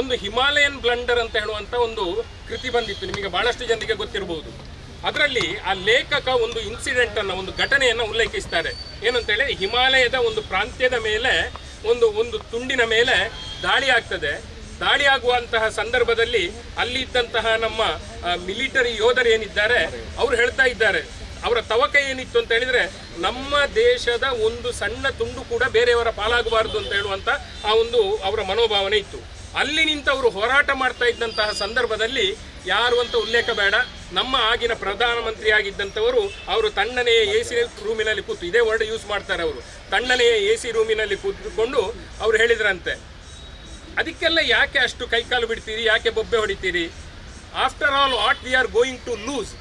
ಒಂದು Himalayan blunder ಅಂತ ಹೇಳುವಂತ ಒಂದು ಕೃತಿ ಬಂದಿತ್ತು. ನಿಮಗೆ ಬಹಳಷ್ಟು ಜನರಿಗೆ ಗೊತ್ತಿರಬಹುದು. ಅದರಲ್ಲಿ ಆ ಲೇಖಕ ಒಂದು ಇನ್ಸಿಡೆಂಟ್ ಅನ್ನ, ಒಂದು ಘಟನೆಯನ್ನ ಉಲ್ಲೇಖಿಸ್ತಾರೆ. ಏನಂತೇಳಿ, ಹಿಮಾಲಯದ ಒಂದು ಪ್ರಾಂತ್ಯದ ಮೇಲೆ, ಒಂದು ಒಂದು ತುಂಡಿನ ಮೇಲೆ ದಾಳಿ ಆಗ್ತದೆ. ದಾಳಿ ಆಗುವಂತಹ ಸಂದರ್ಭದಲ್ಲಿ ಅಲ್ಲಿ ಇದ್ದಂತಹ ನಮ್ಮ ಮಿಲಿಟರಿ ಯೋಧರು ಏನಿದ್ದಾರೆ, ಅವರು ಹೇಳ್ತಾ ಇದ್ದಾರೆ. ಅವರ ತವಕ ಏನಿತ್ತು ಅಂತ ಹೇಳಿದ್ರೆ, ನಮ್ಮ ದೇಶದ ಒಂದು ಸಣ್ಣ ತುಂಡು ಕೂಡ ಬೇರೆಯವರ ಪಾಲಾಗಬಾರದು ಅಂತ ಹೇಳುವಂತ ಆ ಒಂದು ಅವರ ಮನೋಭಾವನೆ ಇತ್ತು. ಅಲ್ಲಿ ನಿಂತವರು ಹೋರಾಟ ಮಾಡ್ತಾ ಇದ್ದಂತಹ ಸಂದರ್ಭದಲ್ಲಿ ಯಾರು ಅಂತ ಉಲ್ಲೇಖ ಬೇಡ. ನಮ್ಮ ಆಗಿನ ಪ್ರಧಾನಮಂತ್ರಿ ಆಗಿದ್ದಂಥವರು ಅವರು ತಣ್ಣನೆಯ ಎ ಸಿ ರೂಮಿನಲ್ಲಿ ಕೂತು, ಇದೇ ವರ್ಡ್ ಯೂಸ್ ಮಾಡ್ತಾರೆ ಅವರು, ತಣ್ಣನೆಯ ಎ ಸಿ ರೂಮಿನಲ್ಲಿ ಕೂತ್ಕೊಂಡು ಅವರು ಹೇಳಿದ್ರಂತೆ. ಅದಕ್ಕೆಲ್ಲ ಯಾಕೆ ಅಷ್ಟು ಕೈಕಾಲು ಬಿಡ್ತೀರಿ, ಯಾಕೆ ಬೊಬ್ಬೆ ಹೊಡಿತೀರಿ? After all what we are going to lose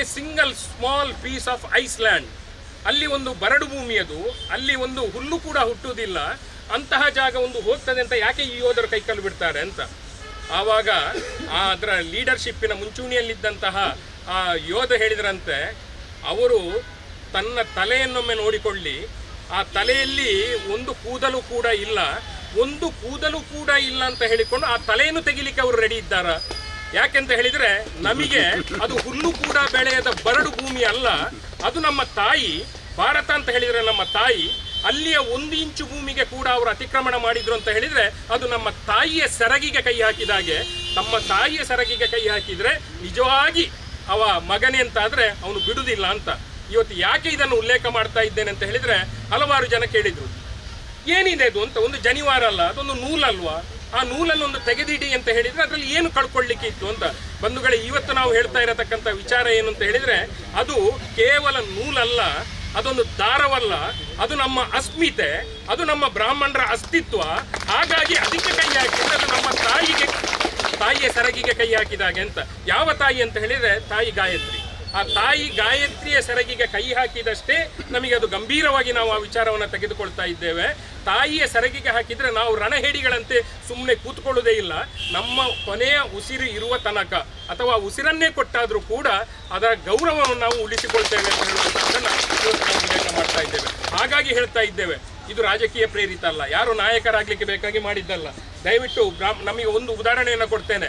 a single small piece of Iceland ಅಲ್ಲಿ ಒಂದು ಬರಡು ಭೂಮಿ ಅದು, ಅಲ್ಲಿ ಒಂದು ಹುಲ್ಲು ಕೂಡ ಹುಟ್ಟುವುದಿಲ್ಲ, ಅಂತಹ ಜಾಗ ಒಂದು ಹೋಗ್ತದೆ ಅಂತ ಯಾಕೆ ಈ ಯೋಧರು ಕೈಕಲ್ಲು ಬಿಡ್ತಾರೆ ಅಂತ? ಆವಾಗ ಆ ಅದರ ಲೀಡರ್ಶಿಪ್ಪಿನ ಮುಂಚೂಣಿಯಲ್ಲಿದ್ದಂತಹ ಆ ಯೋಧ ಹೇಳಿದ್ರಂತೆ, ಅವರು ತನ್ನ ತಲೆಯನ್ನೊಮ್ಮೆ ನೋಡಿಕೊಳ್ಳಿ. ಆ ತಲೆಯಲ್ಲಿ ಒಂದು ಕೂದಲು ಕೂಡ ಇಲ್ಲ. ಒಂದು ಕೂದಲು ಕೂಡ ಇಲ್ಲ ಅಂತ ಹೇಳಿಕೊಂಡು ಆ ತಲೆಯನ್ನು ತೆಗಿಲಿಕ್ಕೆ ಅವರು ರೆಡಿ ಇದ್ದಾರ. ಯಾಕೆಂತ ಹೇಳಿದ್ರೆ, ನಮಗೆ ಅದು ಹುಲ್ಲು ಕೂಡ ಬೆಳೆಯದ ಬರಡು ಭೂಮಿ ಅಲ್ಲ. ಅದು ನಮ್ಮ ತಾಯಿ. ಭಾರತ ಅಂತ ಹೇಳಿದರೆ ನಮ್ಮ ತಾಯಿ, ಅಲ್ಲಿಯ ಒಂದು ಇಂಚು ಭೂಮಿಗೆ ಕೂಡ ಅವರು ಅತಿಕ್ರಮಣ ಮಾಡಿದ್ರು ಅಂತ ಹೇಳಿದರೆ ಅದು ನಮ್ಮ ತಾಯಿಯ ಸೆರಗಿಗೆ ಕೈ ಹಾಕಿದಾಗೆ ತಮ್ಮ ತಾಯಿಯ ಸೆರಗಿಗೆ ಕೈ ಹಾಕಿದರೆ ನಿಜವಾಗಿ ಅವ ಮಗನೇ ಅಂತಾದ್ರೆ ಅವನು ಬಿಡುವುದಿಲ್ಲ ಅಂತ. ಇವತ್ತು ಯಾಕೆ ಇದನ್ನು ಉಲ್ಲೇಖ ಮಾಡ್ತಾ ಇದ್ದೇನೆ ಅಂತ ಹೇಳಿದರೆ ಹಲವಾರು ಜನ ಕೇಳಿದರು. ಏನಿದೆ ಅದು ಅಂತ? ಒಂದು ಜನಿವಾರ ಅಲ್ಲ, ಅದೊಂದು ನೂಲಲ್ವಾ ಆ ನೂಲನ್ನು ಒಂದು ತೆಗೆದಿಡಿ ಅಂತ ಹೇಳಿದರೆ ಅದರಲ್ಲಿ ಏನು ಕಳ್ಕೊಳ್ಳಿಕ್ಕೆ ಇತ್ತು ಅಂತ? ಬಂಧುಗಳೇ, ಇವತ್ತು ನಾವು ಹೇಳ್ತಾ ಇರತಕ್ಕಂಥ ವಿಚಾರ ಏನು ಅಂತ ಹೇಳಿದರೆ ಅದು ಕೇವಲ ನೂಲಲ್ಲ ಅದೊಂದು ದಾರವಲ್ಲ, ಅದು ನಮ್ಮ ಅಸ್ಮಿತೆ, ಅದು ನಮ್ಮ ಬ್ರಾಹ್ಮಣರ ಅಸ್ತಿತ್ವ. ಹಾಗಾಗಿ ಅದಕ್ಕೆ ಕೈ ಹಾಕಿದ್ರೆ ಅದು ನಮ್ಮ ತಾಯಿಗೆ, ತಾಯಿಯ ಸರಗಿಗೆ ಕೈ ಹಾಕಿದಾಗೆ ಅಂತ. ಯಾವ ತಾಯಿ ಅಂತ ಹೇಳಿದರೆ ತಾಯಿ ಗಾಯತ್ರಿ. ಆ ತಾಯಿ ಗಾಯತ್ರಿಯ ಸೆರಗಿಗೆ ಕೈ ಹಾಕಿದಷ್ಟೇ ನಮಗೆ ಅದು ಗಂಭೀರವಾಗಿ ನಾವು ಆ ವಿಚಾರವನ್ನು ತೆಗೆದುಕೊಳ್ತಾ ಇದ್ದೇವೆ. ತಾಯಿಯ ಸರಗಿಗೆ ಹಾಕಿದ್ರೆ ನಾವು ರಣಹೇಡಿಗಳಂತೆ ಸುಮ್ಮನೆ ಕೂತ್ಕೊಳ್ಳೋದೇ ಇಲ್ಲ. ನಮ್ಮ ಕೊನೆಯ ಉಸಿರು ಇರುವ ತನಕ, ಅಥವಾ ಉಸಿರನ್ನೇ ಕೊಟ್ಟಾದರೂ ಕೂಡ ಅದರ ಗೌರವವನ್ನು ನಾವು ಉಳಿಸಿಕೊಳ್ತೇವೆ ಅಂತ ಹೇಳುವಂಥದ್ದನ್ನ ಮಾಡ್ತಾ ಇದ್ದೇವೆ. ಹಾಗಾಗಿ ಹೇಳ್ತಾ ಇದ್ದೇವೆ, ಇದು ರಾಜಕೀಯ ಪ್ರೇರಿತ ಅಲ್ಲ. ಯಾರು ನಾಯಕರಾಗ್ಲಿಕ್ಕೆ ಬೇಕಾಗಿ ಮಾಡಿದ್ದಲ್ಲ. ದಯವಿಟ್ಟು ನಮಗೆ ಒಂದು ಉದಾಹರಣೆಯನ್ನು ಕೊಡ್ತೇನೆ.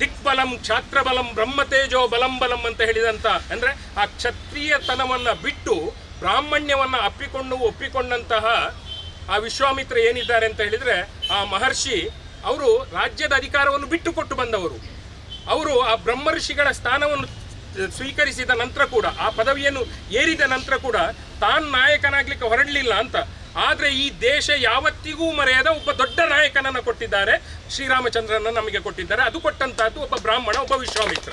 ದಿಕ್ಬಲಂ, ಛಾತ್ರಬಲಂ, ಬ್ರಹ್ಮತೇಜೋ ಬಲಂ ಬಲಂ ಅಂತ ಹೇಳಿದಂತ, ಅಂದ್ರೆ ಆ ಕ್ಷತ್ರಿಯತನವನ್ನ ಬಿಟ್ಟು ಬ್ರಾಹ್ಮಣ್ಯವನ್ನ ಅಪ್ಪಿಕೊಂಡು ಒಪ್ಪಿಕೊಂಡಂತಹ ಆ ವಿಶ್ವಾಮಿತ್ರ ಏನಿದ್ದಾರೆ ಅಂತ ಹೇಳಿದ್ರೆ, ಆ ಮಹರ್ಷಿ ಅವರು ರಾಜ್ಯದ ಅಧಿಕಾರವನ್ನು ಬಿಟ್ಟು ಕೊಟ್ಟು ಬಂದವರು. ಅವರು ಆ ಬ್ರಹ್ಮರ್ಷಿಗಳ ಸ್ಥಾನವನ್ನು ಸ್ವೀಕರಿಸಿದ ನಂತರ ಕೂಡ, ಆ ಪದವಿಯನ್ನು ಏರಿದ ನಂತರ ಕೂಡ ತಾನು ನಾಯಕನಾಗ್ಲಿಕ್ಕೆ ಹೊರಡಲಿಲ್ಲ ಅಂತ. ಆದರೆ ಈ ದೇಶ ಯಾವತ್ತಿಗೂ ಮರೆಯದ ಒಬ್ಬ ದೊಡ್ಡ ನಾಯಕನನ್ನ ಕೊಟ್ಟಿದ್ದಾರೆ. ಶ್ರೀರಾಮಚಂದ್ರನ ನಮಗೆ ಕೊಟ್ಟಿದ್ದಾರೆ. ಅದು ಕೊಟ್ಟಂತಹದ್ದು ಒಬ್ಬ ಬ್ರಾಹ್ಮಣ, ಒಬ್ಬ ವಿಶ್ವಾಮಿತ್ರ.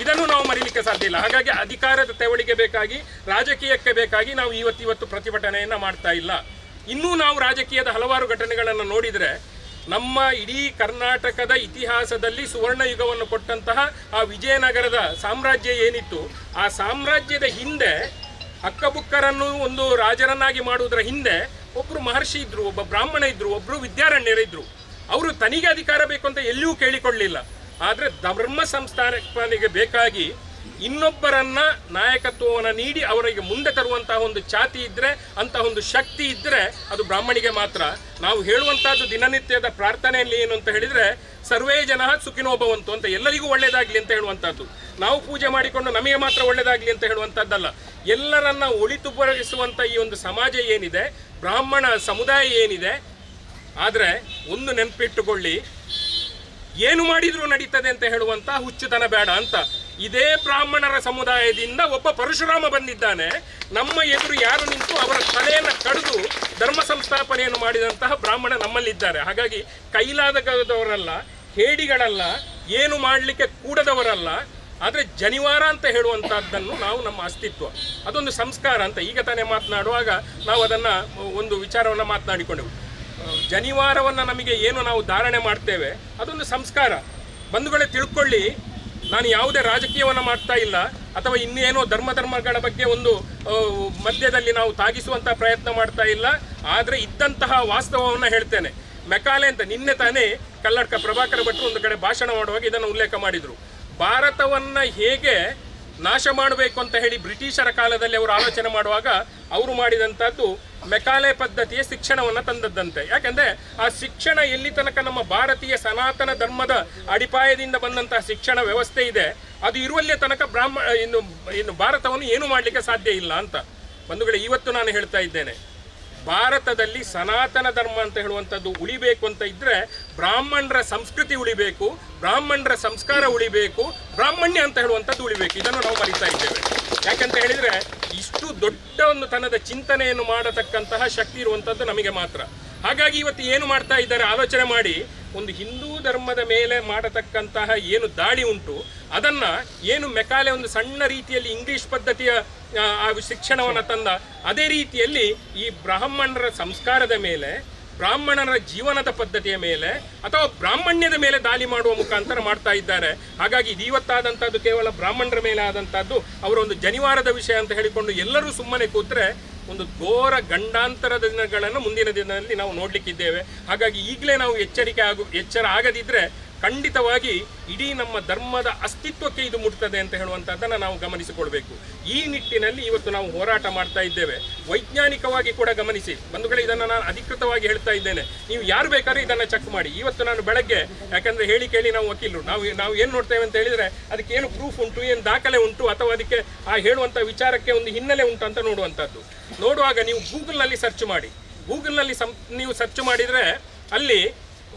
ಇದನ್ನು ನಾವು ಮರೀಲಿಕ್ಕೆ ಸಾಧ್ಯ ಇಲ್ಲ. ಹಾಗಾಗಿ ಅಧಿಕಾರದ ತೆವಳಿಗೆ ಬೇಕಾಗಿ, ರಾಜಕೀಯಕ್ಕೆ ಬೇಕಾಗಿ ನಾವು ಇವತ್ತಿವತ್ತು ಪ್ರತಿಭಟನೆಯನ್ನು ಮಾಡ್ತಾ ಇಲ್ಲ. ಇನ್ನೂ ನಾವು ರಾಜಕೀಯದ ಹಲವಾರು ಘಟನೆಗಳನ್ನು ನೋಡಿದ್ರೆ ನಮ್ಮ ಇಡೀ ಕರ್ನಾಟಕದ ಇತಿಹಾಸದಲ್ಲಿ ಸುವರ್ಣ ಯುಗವನ್ನು ಕೊಟ್ಟಂತಹ ಆ ವಿಜಯನಗರದ ಸಾಮ್ರಾಜ್ಯ ಏನಿತ್ತು, ಆ ಸಾಮ್ರಾಜ್ಯದ ಹಿಂದೆ ಅಕ್ಕಬುಕ್ಕರನ್ನು ಒಂದು ರಾಜರನ್ನಾಗಿ ಮಾಡುವುದರ ಹಿಂದೆ ಒಬ್ಬರು ಮಹರ್ಷಿ ಇದ್ರು, ಒಬ್ಬ ಬ್ರಾಹ್ಮಣ ಇದ್ರು ಒಬ್ಬರು ವಿದ್ಯಾರಣ್ಯರಿದ್ರು ಅವರು ತನಿಗೆ ಅಧಿಕಾರ ಬೇಕು ಅಂತ ಎಲ್ಲಿಯೂ ಕೇಳಿಕೊಳ್ಳಲಿಲ್ಲ ಆದರೆ ಧರ್ಮ ಸಂಸ್ಥಾಪನೆಗೆ ಬೇಕಾಗಿ ಇನ್ನೊಬ್ಬರನ್ನ ನಾಯಕತ್ವವನ್ನು ನೀಡಿ ಅವರಿಗೆ ಮುಂದೆ ತರುವಂತಹ ಒಂದು ಛಾತಿ ಇದ್ರೆ, ಅಂತಹ ಒಂದು ಶಕ್ತಿ ಇದ್ರೆ ಅದು ಬ್ರಾಹ್ಮಣಿಗೆ ಮಾತ್ರ. ನಾವು ಹೇಳುವಂತಹದ್ದು ದಿನನಿತ್ಯದ ಪ್ರಾರ್ಥನೆಯಲ್ಲಿ ಏನು ಅಂತ ಹೇಳಿದ್ರೆ, ಸರ್ವೇ ಜನ ಸುಖಿನೋಭವಂತು ಅಂತ ಎಲ್ಲರಿಗೂ ಒಳ್ಳೇದಾಗ್ಲಿ ಅಂತ ಹೇಳುವಂತಹದ್ದು. ನಾವು ಪೂಜೆ ಮಾಡಿಕೊಂಡು ನಮಗೆ ಮಾತ್ರ ಒಳ್ಳೇದಾಗ್ಲಿ ಅಂತ ಹೇಳುವಂತಹದ್ದಲ್ಲ. ಎಲ್ಲರನ್ನ ಒಳಿತು ಬರೆಸುವಂತ ಈ ಒಂದು ಸಮಾಜ ಏನಿದೆ, ಬ್ರಾಹ್ಮಣ ಸಮುದಾಯ ಏನಿದೆ, ಆದರೆ ಒಂದು ನೆನಪಿಟ್ಟುಕೊಳ್ಳಿ, ಏನು ಮಾಡಿದ್ರು ನಡೀತದೆ ಅಂತ ಹೇಳುವಂಥ ಹುಚ್ಚುತನ ಬೇಡ ಅಂತ. ಇದೇ ಬ್ರಾಹ್ಮಣರ ಸಮುದಾಯದಿಂದ ಒಬ್ಬ ಪರಶುರಾಮ ಬಂದಿದ್ದಾನೆ. ನಮ್ಮ ಎದುರು ಯಾರು ನಿಂತು ಅವರ ತಲೆಯನ್ನು ಕಡಿದು ಧರ್ಮ ಸಂಸ್ಥಾಪನೆಯನ್ನು ಮಾಡಿದಂತಹ ಬ್ರಾಹ್ಮಣ ನಮ್ಮಲ್ಲಿದ್ದಾರೆ. ಹಾಗಾಗಿ ಕೈಲಾದವರಲ್ಲ ಹೇಡಿಗಳಲ್ಲ, ಏನು ಮಾಡಲಿಕ್ಕೆ ಕೂಡದವರಲ್ಲ, ಆದರೆ ಜನಿವಾರ ಅಂತ ಹೇಳುವಂಥದ್ದನ್ನು ನಾವು ನಮ್ಮ ಅಸ್ತಿತ್ವ. ಅದೊಂದು ಸಂಸ್ಕಾರ ಅಂತ ಈಗ ತಾನೇ ಮಾತನಾಡುವಾಗ ನಾವು ಅದನ್ನು ಒಂದು ವಿಚಾರವನ್ನು ಮಾತನಾಡಿಕೊಂಡೆವು. ಜನಿವಾರವನ್ನು ನಮಗೆ ಏನು ನಾವು ಧಾರಣೆ ಮಾಡ್ತೇವೆ, ಅದೊಂದು ಸಂಸ್ಕಾರ. ಬಂಧುಗಳೇ ತಿಳ್ಕೊಳ್ಳಿ ನಾನು ಯಾವುದೇ ರಾಜಕೀಯವನ್ನು ಮಾಡ್ತಾ ಇಲ್ಲ ಅಥವಾ ಇನ್ನೇನೋ ಧರ್ಮ ಧರ್ಮಗಳ ಬಗ್ಗೆ ಒಂದು ಮಧ್ಯದಲ್ಲಿ ನಾವು ತಾಗಿಸುವಂಥ ಪ್ರಯತ್ನ ಮಾಡ್ತಾ ಇಲ್ಲ. ಆದರೆ ಇದ್ದಂತಹ ವಾಸ್ತವವನ್ನು ಹೇಳ್ತೇನೆ. ಮೆಕಾಲೆ ಅಂತ ನಿನ್ನೆ ತಾನೇ ಕಲ್ಲಡ್ಕ ಪ್ರಭಾಕರ ಭಟ್ರು ಒಂದು ಕಡೆ ಭಾಷಣ ಮಾಡುವಾಗ ಇದನ್ನು ಉಲ್ಲೇಖ ಮಾಡಿದರು. ಭಾರತವನ್ನು ಹೇಗೆ ನಾಶ ಮಾಡಬೇಕು ಅಂತ ಹೇಳಿ ಬ್ರಿಟಿಷರ ಕಾಲದಲ್ಲಿ ಅವರು ಆಲೋಚನೆ ಮಾಡುವಾಗ ಅವರು ಮಾಡಿದಂಥದ್ದು ಮೆಕಾಲೆ ಪದ್ಧತಿಯ ಶಿಕ್ಷಣವನ್ನು ತಂದದ್ದಂತೆ. ಯಾಕಂದ್ರೆ ಆ ಶಿಕ್ಷಣ ಎಲ್ಲಿ ತನಕ ನಮ್ಮ ಭಾರತೀಯ ಸನಾತನ ಧರ್ಮದ ಅಡಿಪಾಯದಿಂದ ಬಂದಂತಹ ಶಿಕ್ಷಣ ವ್ಯವಸ್ಥೆ ಇದೆ, ಅದು ಇರುವಲ್ಲೇ ತನಕ ಬ್ರಾಹ್ಮ ಇನ್ನು ಇನ್ನು ಭಾರತವನ್ನು ಏನು ಮಾಡಲಿಕ್ಕೆ ಸಾಧ್ಯ ಇಲ್ಲ ಅಂತ. ಬಂಧುಗಳೇ, ಇವತ್ತು ನಾನು ಹೇಳ್ತಾ ಇದ್ದೇನೆ. ಭಾರತದಲ್ಲಿ ಸನಾತನ ಧರ್ಮ ಅಂತ ಹೇಳುವಂಥದ್ದು ಉಳಿಬೇಕು ಅಂತ ಇದ್ರೆ ಬ್ರಾಹ್ಮಣರ ಸಂಸ್ಕೃತಿ ಉಳಿಬೇಕು, ಬ್ರಾಹ್ಮಣರ ಸಂಸ್ಕಾರ ಉಳಿಬೇಕು, ಬ್ರಾಹ್ಮಣ್ಯ ಅಂತ ಹೇಳುವಂಥದ್ದು ಉಳಿಬೇಕು. ಇದನ್ನು ನಾವು ಮರಿತಾ ಇದ್ದೇವೆ. ಯಾಕಂತ ಹೇಳಿದ್ರೆ ಇಷ್ಟು ದೊಡ್ಡ ಒಂದು ತನದ ಚಿಂತನೆಯನ್ನು ಮಾಡತಕ್ಕಂತಹ ಶಕ್ತಿ ಇರುವಂಥದ್ದು ನಮಗೆ ಮಾತ್ರ. ಹಾಗಾಗಿ ಇವತ್ತು ಏನು ಮಾಡ್ತಾ ಇದ್ದಾರೆ ಆಲೋಚನೆ ಮಾಡಿ, ಒಂದು ಹಿಂದೂ ಧರ್ಮದ ಮೇಲೆ ಮಾಡತಕ್ಕಂತಹ ಏನು ದಾಳಿ ಉಂಟು, ಅದನ್ನ ಏನು ಮೆಕಾಲೆ ಒಂದು ಸಣ್ಣ ರೀತಿಯಲ್ಲಿ ಇಂಗ್ಲಿಷ್ ಪದ್ಧತಿಯ ಶಿಕ್ಷಣವನ್ನು ತಂದ. ಅದೇ ರೀತಿಯಲ್ಲಿ ಈ ಬ್ರಾಹ್ಮಣರ ಸಂಸ್ಕಾರದ ಮೇಲೆ, ಬ್ರಾಹ್ಮಣರ ಜೀವನದ ಪದ್ಧತಿಯ ಮೇಲೆ, ಅಥವಾ ಬ್ರಾಹ್ಮಣ್ಯದ ಮೇಲೆ ದಾಳಿ ಮಾಡುವ ಮುಖಾಂತರ ಮಾಡ್ತಾ ಇದ್ದಾರೆ. ಹಾಗಾಗಿ ಇದು ಇವತ್ತಾದಂಥದ್ದು ಕೇವಲ ಬ್ರಾಹ್ಮಣರ ಮೇಲೆ ಆದಂಥದ್ದು ಅವರೊಂದು ಜನಿವಾರದ ವಿಷಯ ಅಂತ ಹೇಳಿಕೊಂಡು ಎಲ್ಲರೂ ಸುಮ್ಮನೆ ಕೂತ್ರೆ ಒಂದು ಘೋರ ಗಂಡಾಂತರದ ದಿನಗಳನ್ನು ಮುಂದಿನ ದಿನದಲ್ಲಿ ನಾವು ನೋಡಲಿಕ್ಕಿದ್ದೇವೆ. ಹಾಗಾಗಿ ಈಗಲೇ ನಾವು ಎಚ್ಚರಿಕೆ ಆಗು, ಎಚ್ಚರ ಆಗದಿದ್ರೆ ಖಂಡಿತವಾಗಿ ಇಡೀ ನಮ್ಮ ಧರ್ಮದ ಅಸ್ತಿತ್ವಕ್ಕೆ ಇದು ಮುಟ್ತದೆ ಅಂತ ಹೇಳುವಂಥದ್ದನ್ನು ನಾವು ಗಮನಿಸಿಕೊಳ್ಬೇಕು. ಈ ನಿಟ್ಟಿನಲ್ಲಿ ಇವತ್ತು ನಾವು ಹೋರಾಟ ಮಾಡ್ತಾ ಇದ್ದೇವೆ. ವೈಜ್ಞಾನಿಕವಾಗಿ ಕೂಡ ಗಮನಿಸಿ. ಬಂಧುಗಳೇ, ಇದನ್ನು ನಾನು ಅಧಿಕೃತವಾಗಿ ಹೇಳ್ತಾ ಇದ್ದೇನೆ. ನೀವು ಯಾರು ಬೇಕಾದ್ರೂ ಇದನ್ನು ಚೆಕ್ ಮಾಡಿ. ಇವತ್ತು ನಾನು ಬೆಳಗ್ಗೆ, ಯಾಕಂದರೆ ಹೇಳಿ ಕೇಳಿ ನಾವು ವಕೀಲರು. ನಾವು ನಾವು ಏನು ನೋಡ್ತೇವೆ ಅಂತ ಹೇಳಿದರೆ ಅದಕ್ಕೆ ಏನು ಪ್ರೂಫ್ ಉಂಟು, ಏನು ದಾಖಲೆ ಉಂಟು, ಅಥವಾ ಅದಕ್ಕೆ ಆ ಹೇಳುವಂಥ ವಿಚಾರಕ್ಕೆ ಒಂದು ಹಿನ್ನೆಲೆ ಉಂಟು ಅಂತ ನೋಡುವಂಥದ್ದು. ನೋಡುವಾಗ ನೀವು ಗೂಗಲ್ನಲ್ಲಿ ಸರ್ಚ್ ಮಾಡಿ. ಗೂಗಲ್ನಲ್ಲಿ ಸಂ, ನೀವು ಸರ್ಚ್ ಮಾಡಿದರೆ ಅಲ್ಲಿ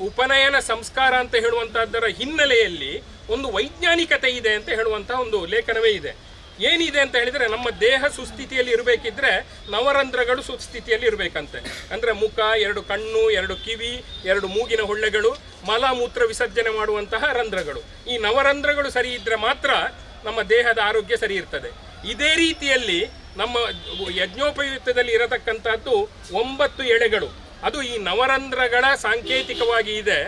ಉಪನಯನ ಸಂಸ್ಕಾರ ಅಂತ ಹೇಳುವಂತಹದ್ದರ ಹಿನ್ನೆಲೆಯಲ್ಲಿ ಒಂದು ವೈಜ್ಞಾನಿಕತೆ ಇದೆ ಅಂತ ಹೇಳುವಂಥ ಒಂದು ಲೇಖನವೇ ಇದೆ. ಏನಿದೆ ಅಂತ ಹೇಳಿದ್ರೆ ನಮ್ಮ ದೇಹ ಸುಸ್ಥಿತಿಯಲ್ಲಿ ಇರಬೇಕಿದ್ರೆ ನವರಂಧ್ರಗಳು ಸುಸ್ಥಿತಿಯಲ್ಲಿ ಇರಬೇಕಂತೆ. ಅಂದ್ರೆ ಮುಖ, ಎರಡು ಕಣ್ಣು, ಎರಡು ಕಿವಿ, ಎರಡು ಮೂಗಿನ ಹೊಳ್ಳೆಗಳು ಮಲ ಮೂತ್ರ ವಿಸರ್ಜನೆ ಮಾಡುವಂತಹ ರಂಧ್ರಗಳು. ಈ ನವರಂಧ್ರಗಳು ಸರಿ ಇದ್ರೆ ಮಾತ್ರ ನಮ್ಮ ದೇಹದ ಆರೋಗ್ಯ ಸರಿ ಇರ್ತದೆ. ಇದೇ ರೀತಿಯಲ್ಲಿ ನಮ್ಮ ಯಜ್ಞೋಪಯುಕ್ತದಲ್ಲಿ ಇರತಕ್ಕಂಥದ್ದು ಒಂಬತ್ತು ಎಳೆಗಳು. ಅದು ಈ ನವರಂಧ್ರಗಳ ಸಾಂಕೇತಿಕವಾಗಿ ಇದೆ.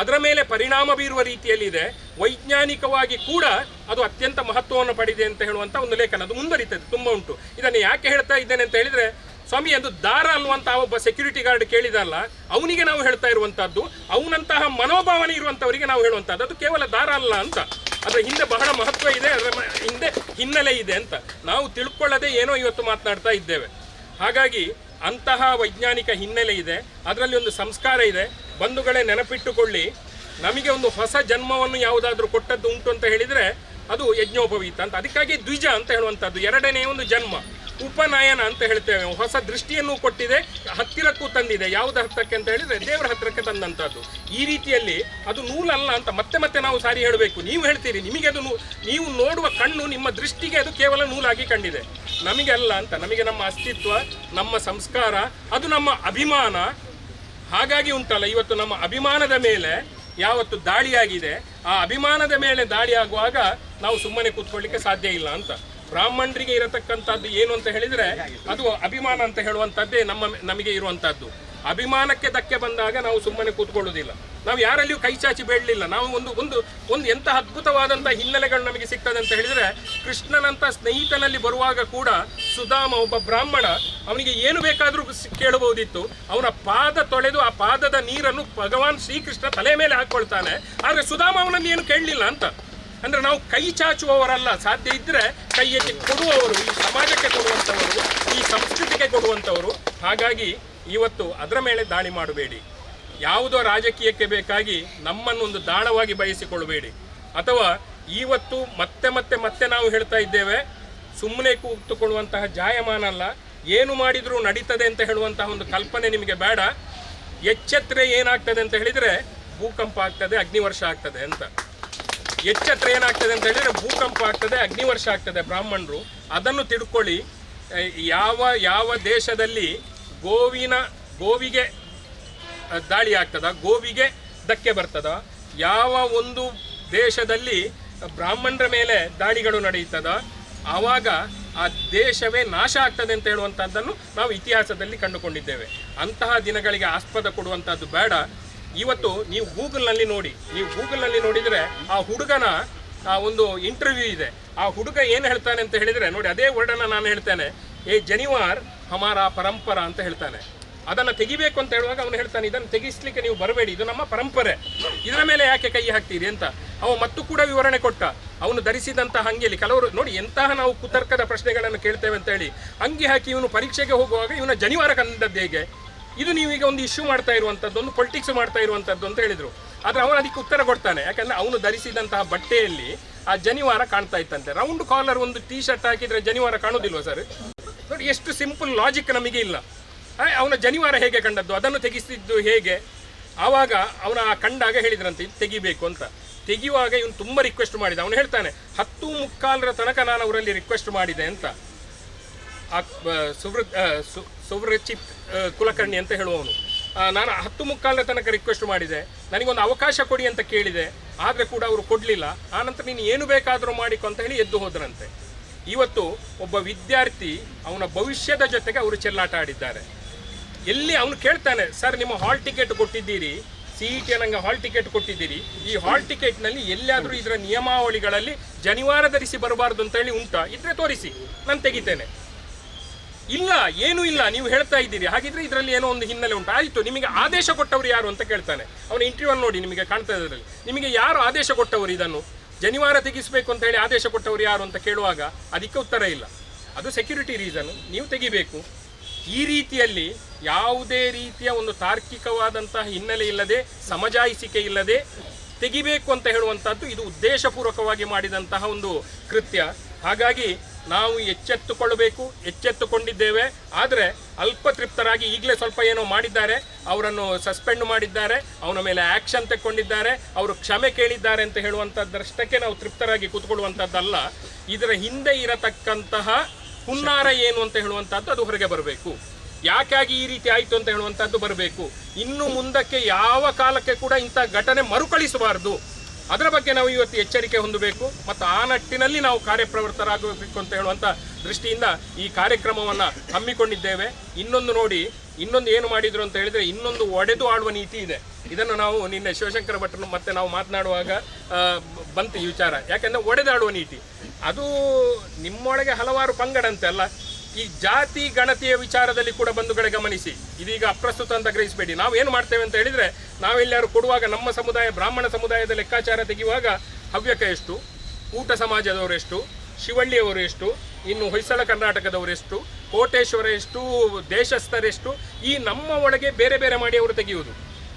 ಅದರ ಮೇಲೆ ಪರಿಣಾಮ ಬೀರುವ ರೀತಿಯಲ್ಲಿದೆ. ವೈಜ್ಞಾನಿಕವಾಗಿ ಕೂಡ ಅದು ಅತ್ಯಂತ ಮಹತ್ವವನ್ನು ಪಡೆದಿದೆ ಅಂತ ಹೇಳುವಂಥ ಒಂದು ಲೇಖನ. ಅದು ಮುಂದುವರಿತದೆ, ತುಂಬ ಉಂಟು. ಇದನ್ನು ಯಾಕೆ ಹೇಳ್ತಾ ಇದ್ದೇನೆ ಅಂತ ಹೇಳಿದರೆ, ಸ್ವಾಮಿ, ಅದು ದಾರ ಅಲ್ವಂತ ಒಬ್ಬ ಸೆಕ್ಯೂರಿಟಿ ಗಾರ್ಡ್ ಕೇಳಿದಲ್ಲ, ಅವನಿಗೆ ನಾವು ಹೇಳ್ತಾ ಇರುವಂಥದ್ದು ಅವನಂತಹ ಮನೋಭಾವನೆ ಇರುವಂಥವರಿಗೆ ನಾವು ಹೇಳುವಂಥದ್ದು ಅದು ಕೇವಲ ದಾರ ಅಲ್ಲ ಅಂತ. ಅದರ ಹಿಂದೆ ಬಹಳ ಮಹತ್ವ ಇದೆ, ಅದರ ಹಿಂದೆ ಹಿನ್ನೆಲೆ ಇದೆ ಅಂತ. ನಾವು ತಿಳ್ಕೊಳ್ಳದೆ ಏನೋ ಇವತ್ತು ಮಾತನಾಡ್ತಾ ಇದ್ದೇವೆ. ಹಾಗಾಗಿ ಅಂತಹ ವೈಜ್ಞಾನಿಕ ಹಿನ್ನೆಲೆ ಇದೆ. ಅದರಲ್ಲಿ ಒಂದು ಸಂಸ್ಕಾರ ಇದೆ. ಬಂಧುಗಳೇ ನೆನಪಿಟ್ಟುಕೊಳ್ಳಿ. ನಮಗೆ ಒಂದು ಹೊಸ ಜನ್ಮವನ್ನು ಯಾವುದಾದ್ರೂ ಕೊಟ್ಟದ್ದು ಉಂಟು ಅಂತ ಹೇಳಿದರೆ ಅದು ಯಜ್ಞೋಪವೀತ ಅಂತ. ಅದಕ್ಕಾಗಿ ದ್ವಿಜ ಅಂತ ಹೇಳುವಂಥದ್ದು. ಎರಡನೇ ಒಂದು ಜನ್ಮ. ಉಪನಯನ ಅಂತ ಹೇಳ್ತೇವೆ. ಹೊಸ ದೃಷ್ಟಿಯನ್ನು ಕೊಟ್ಟಿದೆ, ಹತ್ತಿರಕ್ಕೂ ತಂದಿದೆ. ಯಾವ್ದು ಹತ್ತಕ್ಕೆ ಅಂತ ಹೇಳಿದ್ರೆ ದೇವರ ಹತ್ತಿರಕ್ಕೆ ತಂದಂಥದ್ದು ಈ ರೀತಿಯಲ್ಲಿ ಅದು ನೂಲಲ್ಲ ಅಂತ ಮತ್ತೆ ಮತ್ತೆ ನಾವು ಸಾರಿ ಹೇಳಬೇಕು. ನೀವು ಹೇಳ್ತೀರಿ, ನಿಮಗೆ ಅದು ನೀವು ನೋಡುವ ಕಣ್ಣು ನಿಮ್ಮ ದೃಷ್ಟಿಗೆ ಅದು ಕೇವಲ ನೂಲಾಗಿ ಕಂಡಿದೆ. ನಮಗೆ ಅಲ್ಲ ಅಂತ, ನಮಗೆ ನಮ್ಮ ಅಸ್ತಿತ್ವ, ನಮ್ಮ ಸಂಸ್ಕಾರ, ಅದು ನಮ್ಮ ಅಭಿಮಾನ. ಹಾಗಾಗಿ ಉಂಟಲ್ಲ, ಇವತ್ತು ನಮ್ಮ ಅಭಿಮಾನದ ಮೇಲೆ ಯಾವತ್ತು ದಾಳಿಯಾಗಿದೆ. ಆ ಅಭಿಮಾನದ ಮೇಲೆ ದಾಳಿ ಆಗುವಾಗ ನಾವು ಸುಮ್ಮನೆ ಕೂತ್ಕೊಳ್ಳಿಕ್ಕೆ ಸಾಧ್ಯ ಇಲ್ಲ ಅಂತ. ಬ್ರಾಹ್ಮಣರಿಗೆ ಇರತಕ್ಕಂಥದ್ದು ಏನು ಅಂತ ಹೇಳಿದ್ರೆ ಅದು ಅಭಿಮಾನ ಅಂತ ಹೇಳುವಂಥದ್ದೇ ನಮ್ಮ ನಮಗೆ ಇರುವಂಥದ್ದು. ಅಭಿಮಾನಕ್ಕೆ ಧಕ್ಕೆ ಬಂದಾಗ ನಾವು ಸುಮ್ಮನೆ ಕೂತ್ಕೊಳ್ಳೋದಿಲ್ಲ ನಾವು ಯಾರಲ್ಲಿಯೂ ಕೈ ಚಾಚಿ ಬೇಡಲಿಲ್ಲ ನಾವು ಒಂದು ಒಂದು ಒಂದು ಎಂಥ ಅದ್ಭುತವಾದಂಥ ಹಿನ್ನೆಲೆಗಳು ನಮಗೆ ಸಿಗ್ತದೆ ಅಂತ ಹೇಳಿದ್ರೆ ಕೃಷ್ಣನಂಥ ಸ್ನೇಹಿತನಲ್ಲಿ ಬರುವಾಗ ಕೂಡ ಸುಧಾಮ ಒಬ್ಬ ಬ್ರಾಹ್ಮಣ ಅವನಿಗೆ ಏನು ಬೇಕಾದರೂ ಕೇಳಬಹುದಿತ್ತು. ಅವನ ಪಾದ ತೊಳೆದು ಆ ಪಾದದ ನೀರನ್ನು ಭಗವಾನ್ ಶ್ರೀಕೃಷ್ಣ ತಲೆ ಮೇಲೆ ಹಾಕ್ಕೊಳ್ತಾನೆ. ಆದರೆ ಸುಧಾಮ ಅವನನ್ನು ಏನು ಕೇಳಲಿಲ್ಲ ಅಂತ. ಅಂದ್ರೆ ನಾವು ಕೈ ಚಾಚುವವರಲ್ಲ. ಸಾಧ್ಯ ಇದ್ರೆ ಕೈ ಎತ್ತಿ ಕೊಡುವವರು, ಈ ಸಮಾಜಕ್ಕೆ ಕೊಡುವಂಥವರು ಈ ಸಂಸ್ಕೃತಿಗೆ ಕೊಡುವಂಥವರು ಹಾಗಾಗಿ ಇವತ್ತು ಅದರ ಮೇಲೆ ದಾಳಿ ಮಾಡಬೇಡಿ. ಯಾವುದೋ ರಾಜಕೀಯಕ್ಕೆ ಬೇಕಾಗಿ ನಮ್ಮನ್ನು ಒಂದು ದಾಳವಾಗಿ ಬಯಸಿಕೊಳ್ಳಬೇಡಿ. ಅಥವಾ ಇವತ್ತು ಮತ್ತೆ ಮತ್ತೆ ಮತ್ತೆ ನಾವು ಹೇಳ್ತಾ ಇದ್ದೇವೆ ಸುಮ್ಮನೆ ಕೂತುಕೊಳ್ಳುವಂತಹ ಜಾಯಮಾನ ಅಲ್ಲ ಏನು ಮಾಡಿದರೂ ನಡೀತದೆ ಅಂತ ಹೇಳುವಂತಹ ಒಂದು ಕಲ್ಪನೆ ನಿಮಗೆ ಬೇಡ. ಎಚ್ಚೆತ್ತರೆ ಏನಾಗ್ತದೆ ಅಂತ ಹೇಳಿದರೆ ಭೂಕಂಪ ಆಗ್ತದೆ, ಅಗ್ನಿವರ್ಷ ಆಗ್ತದೆ ಅಂತ. ಎಚ್ಚೆತ್ತರೆ ಏನಾಗ್ತದೆ ಅಂತ ಹೇಳಿದ್ರೆ ಭೂಕಂಪ ಆಗ್ತದೆ ಅಗ್ನಿವರ್ಷ ಆಗ್ತದೆ ಬ್ರಾಹ್ಮಣರು. ಅದನ್ನು ತಿಳ್ಕೊಳ್ಳಿ ಯಾವ ಯಾವ ದೇಶದಲ್ಲಿ ಗೋವಿನ, ಗೋವಿಗೆ ದಾಳಿ ಆಗ್ತದ, ಗೋವಿಗೆ ಧಕ್ಕೆ ಬರ್ತದ, ಯಾವ ಒಂದು ದೇಶದಲ್ಲಿ ಬ್ರಾಹ್ಮಣರ ಮೇಲೆ ದಾಳಿಗಳು ನಡೆಯುತ್ತದ, ಆವಾಗ ಆ ದೇಶವೇ ನಾಶ ಆಗ್ತದೆ ಅಂತ ಹೇಳುವಂಥದ್ದನ್ನು ನಾವು ಇತಿಹಾಸದಲ್ಲಿ ಕಂಡುಕೊಂಡಿದ್ದೇವೆ. ಅಂತಹ ದಿನಗಳಿಗೆ ಆಸ್ಪದ ಕೊಡುವಂಥದ್ದು ಬೇಡ. ಇವತ್ತು ನೀವು ಗೂಗಲ್ನಲ್ಲಿ ನೋಡಿ, ನೀವು ಗೂಗಲ್ನಲ್ಲಿ ನೋಡಿದರೆ ಆ ಹುಡುಗನ, ಆ ಒಂದು ಇಂಟರ್ವ್ಯೂ ಇದೆ. ಆ ಹುಡುಗ ಏನು ಹೇಳ್ತಾನೆ ಅಂತ ಹೇಳಿದರೆ, ನೋಡಿ ಅದೇ ವರ್ಡನ್ನು ನಾನು ಹೇಳ್ತೇನೆ. ಏ ಜನಿವಾರ್ ಹಮಾರ ಪರಂಪರ ಅಂತ ಹೇಳ್ತಾನೆ. ಅದನ್ನು ತೆಗಿಬೇಕು ಅಂತ ಹೇಳುವಾಗ ಅವನು ಹೇಳ್ತಾನೆ, ಇದನ್ನು ತೆಗಿಸ್ಲಿಕ್ಕೆ ನೀವು ಬರಬೇಡಿ, ಇದು ನಮ್ಮ ಪರಂಪರೆ. ಇದರ ಮೇಲೆ ಯಾಕೆ ಕೈ ಹಾಕ್ತೀರಿ ಅಂತ. ಅವ ಮತ್ತು ಕೂಡ ವಿವರಣೆ ಕೊಟ್ಟ. ಅವನು ಧರಿಸಿದಂತಹ ಅಂಗಿಯಲ್ಲಿ ಕೆಲವರು, ನೋಡಿ ಎಂತಹ ನಾವು ಕುತರ್ಕದ ಪ್ರಶ್ನೆಗಳನ್ನು ಕೇಳ್ತೇವೆ ಅಂತ ಹೇಳಿ, ಅಂಗಿ ಹಾಕಿ ಇವನು ಪರೀಕ್ಷೆಗೆ ಹೋಗುವಾಗ ಇವನ ಜನಿವಾರ ಕಂಡದ್ದು ಹೇಗೆ? ಇದು ನೀವೀಗ ಒಂದು ಇಶ್ಯೂ ಮಾಡ್ತಾ ಇರುವಂಥದ್ದು ಒಂದು ಪೊಲಿಟಿಕ್ಸ್ ಮಾಡ್ತಾ ಇರುವಂಥದ್ದು ಅಂತ ಹೇಳಿದರು. ಆದರೆ ಅವನು ಅದಕ್ಕೆ ಉತ್ತರ ಕೊಡ್ತಾನೆ. ಯಾಕಂದ್ರೆ ಅವನು ಧರಿಸಿದಂತಹ ಬಟ್ಟೆಯಲ್ಲಿ ಆ ಜನಿವಾರ ಕಾಣ್ತಾ ಇತ್ತಂತೆ. ರೌಂಡ್ ಕಾಲರ್ ಒಂದು ಟೀ ಶರ್ಟ್ ಹಾಕಿದ್ರೆ ಜನಿವಾರ ಕಾಣುದಿಲ್ವಾ ಸರ್ ನೋಡಿ, ಎಷ್ಟು ಸಿಂಪಲ್ ಲಾಜಿಕ್ ನಮಗೆ ಇಲ್ಲ. ಅವನ ಜನಿವಾರ ಹೇಗೆ ಕಂಡದ್ದು? ಅದನ್ನು ತೆಗೆಸಿದ್ದು ಹೇಗೆ? ಆವಾಗ ಅವನ ಆ ಕಂಡಾಗ ಹೇಳಿದ್ರಂತೆ, ಇದು ತೆಗಿಬೇಕು ಅಂತ. ತೆಗೆಯುವಾಗ ಇವನು ತುಂಬ ರಿಕ್ವೆಸ್ಟ್ ಮಾಡಿದ. ಅವನು ಹೇಳ್ತಾನೆ, ಹತ್ತು ಮುಕ್ಕಾಲರ ತನಕ ನಾನು ಅವರಲ್ಲಿ ರಿಕ್ವೆಸ್ಟ್ ಮಾಡಿದೆ ಅಂತ. ಆ ಸುವೃತ್ ಸು- ಸುವೃಚಿತ್ ಆ, ಕುಲಕರ್ಣಿ ಅಂತ ಹೇಳುವವನು. ನಾನು ಹತ್ತು ಮುಕ್ಕಾಲರ ತನಕ ರಿಕ್ವೆಸ್ಟ್ ಮಾಡಿದೆ. ನನಗೊಂದು ಅವಕಾಶ ಕೊಡಿ ಅಂತ ಕೇಳಿದೆ. ಆದರೆ ಕೂಡ ಅವರು ಕೊಡಲಿಲ್ಲ. ಆನಂತರ ನೀನು ಏನು ಬೇಕಾದರೂ ಮಾಡಿಕೊ ಅಂತ ಹೇಳಿ ಎದ್ದು ಹೋದ್ರಂತೆ. ಇವತ್ತು ಒಬ್ಬ ವಿದ್ಯಾರ್ಥಿ ಅವನ ಭವಿಷ್ಯದ ಜೊತೆಗೆ ಅವರು ಚೆಲ್ಲಾಟ ಆಡಿದ್ದಾರೆ. ಎಲ್ಲಿ ಅವನು ಕೇಳ್ತಾನೆ ಸರ್ ನಿಮ್ಮ ಹಾಲ್ ಟಿಕೆಟ್ ಕೊಟ್ಟಿದ್ದೀರಿ. ಸಿ ಇ ಟಿ ನಂಗೆ ಹಾಲ್ ಟಿಕೆಟ್ ಕೊಟ್ಟಿದ್ದೀರಿ. ಈ ಹಾಲ್ ಟಿಕೆಟ್ನಲ್ಲಿ ಎಲ್ಲಿಯಾದರೂ ಇದರ ನಿಯಮಾವಳಿಗಳಲ್ಲಿ ಜನಿವಾರ ಧರಿಸಿ ಬರಬಾರ್ದು ಅಂತ ಹೇಳಿ ಉಂಟಾ. ಇದ್ರೆ ತೋರಿಸಿ. ನಾನು ತೆಗಿತೇನೆ. ಇಲ್ಲ, ಏನೂ ಇಲ್ಲ, ನೀವು ಹೇಳ್ತಾ ಇದ್ದೀರಿ. ಹಾಗಿದ್ರೆ ಇದರಲ್ಲಿ ಏನೋ ಒಂದು ಹಿನ್ನೆಲೆ ಉಂಟು. ಆಯಿತು, ನಿಮಗೆ ಆದೇಶ ಕೊಟ್ಟವರು ಯಾರು ಅಂತ ಕೇಳ್ತಾನೆ. ಅವನ ಇಂಟರ್ವ್ಯೂ ನೋಡಿ, ನಿಮಗೆ ಕಾಣ್ತಾ ಇದ್ರಲ್ಲಿ ನಿಮಗೆ ಯಾರು ಆದೇಶ ಕೊಟ್ಟವರು ಇದನ್ನು? ಜನಿವಾರ ತೆಗಿಸಬೇಕು ಅಂತ ಹೇಳಿ ಆದೇಶ ಕೊಟ್ಟವರು ಯಾರು ಅಂತ ಕೇಳುವಾಗ ಅದಕ್ಕೆ ಉತ್ತರ ಇಲ್ಲ. ಅದು ಸೆಕ್ಯೂರಿಟಿ ರೀಸನ್ ನೀವು ತೆಗಿಬೇಕು. ಈ ರೀತಿಯಲ್ಲಿ ಯಾವುದೇ ರೀತಿಯ ಒಂದು ತಾರ್ಕಿಕವಾದಂತಹ ಹಿನ್ನೆಲೆ ಇಲ್ಲದೆ, ಸಮಜಾಯಿಸಿಕೆ ಇಲ್ಲದೆ ತೆಗಿಬೇಕು ಅಂತ ಹೇಳುವಂಥದ್ದು ಇದು ಉದ್ದೇಶಪೂರ್ವಕವಾಗಿ ಮಾಡಿದಂತಹ ಒಂದು ಕೃತ್ಯ. ಹಾಗಾಗಿ ನಾವು ಎಚ್ಚೆತ್ತುಕೊಳ್ಳಬೇಕು, ಎಚ್ಚೆತ್ತುಕೊಂಡಿದ್ದೇವೆ. ಆದರೆ ಅಲ್ಪತೃಪ್ತರಾಗಿ ಈಗಲೇ ಸ್ವಲ್ಪ ಏನೋ ಮಾಡಿದ್ದಾರೆ, ಅವರನ್ನು ಸಸ್ಪೆಂಡ್ ಮಾಡಿದ್ದಾರೆ, ಅವನ ಮೇಲೆ ಆ್ಯಕ್ಷನ್ ತೆಕ್ಕೊಂಡಿದ್ದಾರೆ, ಅವರು ಕ್ಷಮೆ ಕೇಳಿದ್ದಾರೆ ಅಂತ ಹೇಳುವಂಥದ್ದಷ್ಟಕ್ಕೆ ನಾವು ತೃಪ್ತರಾಗಿ ಕೂತ್ಕೊಳ್ಳುವಂಥದ್ದಲ್ಲ ಇದರ ಹಿಂದೆ ಇರತಕ್ಕಂತಹ ಹುನ್ನಾರ ಏನು ಅಂತ ಹೇಳುವಂಥದ್ದು ಅದು ಹೊರಗೆ ಬರಬೇಕು. ಯಾಕಾಗಿ ಈ ರೀತಿ ಆಯಿತು ಅಂತ ಹೇಳುವಂಥದ್ದು ಬರಬೇಕು. ಇನ್ನು ಮುಂದಕ್ಕೆ ಯಾವ ಕಾಲಕ್ಕೆ ಕೂಡ ಇಂಥ ಘಟನೆ ಮರುಕಳಿಸಬಾರದು. ಅದರ ಬಗ್ಗೆ ನಾವು ಇವತ್ತು ಎಚ್ಚರಿಕೆ ಹೊಂದಬೇಕು ಮತ್ತು ಆ ನಿಟ್ಟಿನಲ್ಲಿ ನಾವು ಕಾರ್ಯಪ್ರವೃತ್ತರಾಗಬೇಕು ಅಂತ ಹೇಳುವಂಥ ದೃಷ್ಟಿಯಿಂದ ಈ ಕಾರ್ಯಕ್ರಮವನ್ನು ಹಮ್ಮಿಕೊಂಡಿದ್ದೇವೆ. ಇನ್ನೊಂದು ನೋಡಿ, ಇನ್ನೊಂದು ಏನು ಮಾಡಿದ್ರು ಅಂತ ಹೇಳಿದರೆ ಇನ್ನೊಂದು ಒಡೆದು ಆಡುವ ನೀತಿ ಇದೆ. ಇದನ್ನು ನಾವು ನಿನ್ನೆ ಶಿವಶಂಕರ ಭಟ್ರು ಮತ್ತೆ ನಾವು ಮಾತನಾಡುವಾಗ ಬಂತು ಈ ವಿಚಾರ. ಯಾಕೆಂದರೆ ಒಡೆದಾಡುವ ನೀತಿ. ಅದು ನಿಮ್ಮೊಳಗೆ ಹಲವಾರು ಪಂಗಡ ಅಲ್ಲ. ಈ ಜಾತಿ ಗಣತಿಯ ವಿಚಾರದಲ್ಲಿ ಕೂಡ ಬಂಧುಗಳೇ ಗಮನಿಸಿ. ಇದೀಗ ಅಪ್ರಸ್ತುತ ಅಂತ ಗ್ರಹಿಸಬೇಡಿ. ನಾವು ಏನು ಮಾಡ್ತೇವೆ ಅಂತ ಹೇಳಿದ್ರೆ, ನಾವೆಲ್ಲರೂ ಕೊಡುವಾಗ ನಮ್ಮ ಸಮುದಾಯ, ಬ್ರಾಹ್ಮಣ ಸಮುದಾಯದ ಲೆಕ್ಕಾಚಾರ ತೆಗೆಯುವಾಗ ಹವ್ಯಕ ಎಷ್ಟು? ಊಟ ಸಮಾಜದವರು ಎಷ್ಟು? ಶಿವಳ್ಳಿಯವರು ಎಷ್ಟು? ಇನ್ನು ಹೊಯ್ಸಳ ಕರ್ನಾಟಕದವರು ಎಷ್ಟು? ಕೋಟೇಶ್ವರ ಎಷ್ಟು? ದೇಶಸ್ಥರೆಷ್ಟು ಈ ನಮ್ಮ ಒಳಗೆ ಬೇರೆ ಬೇರೆ ಮಾಡಿ ಅವರು ತೆಗೆಯುವುದು.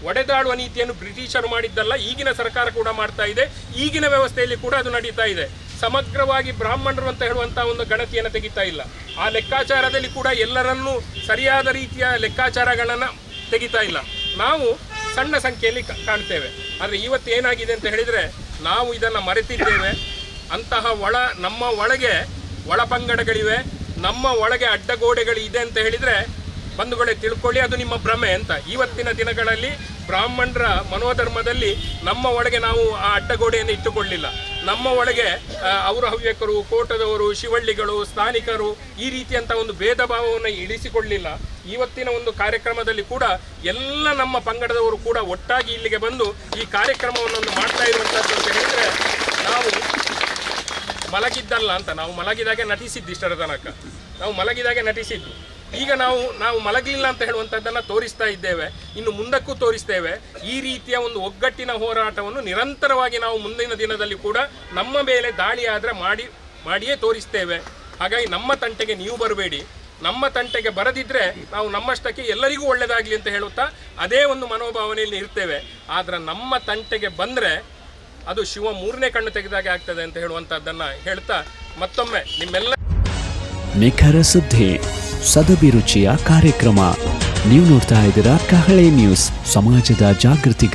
ಒಡೆದಾಡುವ ನೀತಿಯನ್ನು ಬ್ರಿಟಿಷರು ಮಾಡಿದ್ದಲ್ಲ, ಈಗಿನ ಸರ್ಕಾರ ಕೂಡ ಮಾಡ್ತಾ ಇದೆ. ಈಗಿನ ವ್ಯವಸ್ಥೆಯಲ್ಲಿ ಕೂಡ ಅದು ನಡೀತಾ ಇದೆ. ಸಮಗ್ರವಾಗಿ ಬ್ರಾಹ್ಮಣರು ಅಂತ ಹೇಳುವಂಥ ಒಂದು ಗಣತಿಯನ್ನು ತೆಗಿತಾ ಇಲ್ಲ. ಆ ಲೆಕ್ಕಾಚಾರದಲ್ಲಿ ಕೂಡ ಎಲ್ಲರನ್ನೂ ಸರಿಯಾದ ರೀತಿಯ ಲೆಕ್ಕಾಚಾರಗಳನ್ನು ತೆಗಿತಾ ಇಲ್ಲ. ನಾವು ಸಣ್ಣ ಸಂಖ್ಯೆಯಲ್ಲಿ ಕಾಣ್ತೇವೆ. ಆದರೆ ಇವತ್ತು ಏನಾಗಿದೆ ಅಂತ ಹೇಳಿದರೆ, ನಾವು ಇದನ್ನು ಮರೆತಿದ್ದೇವೆ. ಅಂತಹ ಒಳ, ನಮ್ಮ ಒಳಗೆ ಒಳಪಂಗಡಗಳಿವೆ ನಮ್ಮ ಒಳಗೆ ಅಡ್ಡಗೋಡೆಗಳು ಇದೆ ಅಂತ ಹೇಳಿದರೆ, ಬಂಧುಗಳೇ ತಿಳ್ಕೊಳ್ಳಿ, ಅದು ನಿಮ್ಮ ಭ್ರಮೆ ಅಂತ. ಇವತ್ತಿನ ದಿನಗಳಲ್ಲಿ ಬ್ರಾಹ್ಮಣರ ಮನೋಧರ್ಮದಲ್ಲಿ ನಮ್ಮ ಒಳಗೆ ನಾವು ಆ ಅಡ್ಡಗೋಡೆಯನ್ನು ಇಟ್ಟುಕೊಳ್ಳಿಲ್ಲ. ನಮ್ಮ ಒಳಗೆ ಅವರ ಹವ್ಯಕರು, ಕೋಟದವರು, ಶಿವಳ್ಳಿಗಳು, ಸ್ಥಾನಿಕರು ಈ ರೀತಿಯಂಥ ಒಂದು ಭೇದ ಭಾವವನ್ನು ಇಳಿಸಿಕೊಳ್ಳಿಲ್ಲ. ಇವತ್ತಿನ ಒಂದು ಕಾರ್ಯಕ್ರಮದಲ್ಲಿ ಕೂಡ ಎಲ್ಲ ನಮ್ಮ ಪಂಗಡದವರು ಕೂಡ ಒಟ್ಟಾಗಿ ಇಲ್ಲಿಗೆ ಬಂದು ಈ ಕಾರ್ಯಕ್ರಮವನ್ನು ಮಾಡ್ತಾ ಇರುವಂಥದ್ದು ಅಂತ ಹೇಳಿದರೆ ನಾವು ಮಲಗಿದ್ದಲ್ಲ ಅಂತ. ನಾವು ಮಲಗಿದಾಗೆ ನಟಿಸಿದ್ದು ಇಷ್ಟರ ತನಕ. ನಾವು ಮಲಗಿದಾಗೆ ನಟಿಸಿದ್ದು. ಈಗ ನಾವು ನಾವು ಮಲಗಲಿಲ್ಲ ಅಂತ ಹೇಳುವಂಥದ್ದನ್ನು ತೋರಿಸ್ತಾ ಇದ್ದೇವೆ. ಇನ್ನು ಮುಂದಕ್ಕೂ ತೋರಿಸ್ತೇವೆ. ಈ ರೀತಿಯ ಒಂದು ಒಗ್ಗಟ್ಟಿನ ಹೋರಾಟವನ್ನು ನಿರಂತರವಾಗಿ ನಾವು ಮುಂದಿನ ದಿನದಲ್ಲಿ ಕೂಡ ನಮ್ಮ ಮೇಲೆ ದಾಳಿ ಆದರೆ ಮಾಡಿ, ಮಾಡಿಯೇ ತೋರಿಸ್ತೇವೆ. ಹಾಗಾಗಿ ನಮ್ಮ ತಂಟೆಗೆ ನೀವು ಬರಬೇಡಿ. ನಮ್ಮ ತಂಟೆಗೆ ಬರದಿದ್ರೆ ನಾವು ನಮ್ಮಷ್ಟಕ್ಕೆ ಎಲ್ಲರಿಗೂ ಒಳ್ಳೆಯದಾಗಲಿ ಅಂತ ಹೇಳುತ್ತಾ ಅದೇ ಒಂದು ಮನೋಭಾವನೆಯಲ್ಲಿ ಇರ್ತೇವೆ. ಆದರೆ ನಮ್ಮ ತಂಟೆಗೆ ಬಂದರೆ ಅದು ಶಿವ ಮೂರನೇ ಕಣ್ಣು ತೆಗೆದಾಗೆ ಆಗ್ತದೆ ಅಂತ ಹೇಳುವಂಥದ್ದನ್ನು ಹೇಳ್ತಾ ಮತ್ತೊಮ್ಮೆ ನಿಮ್ಮೆಲ್ಲ ನಿಖರ ಸುದ್ದಿ. ಸದಭಿರುಚಿಯ ಕಾರ್ಯಕ್ರಮ. ನೀವು ನೋಡ್ತಾ ಇದ್ದೀರಾ ಕಹಳೆ ನ್ಯೂಸ್ ಸಮಾಜದ ಜಾಗೃತಿಗಾಗಿ.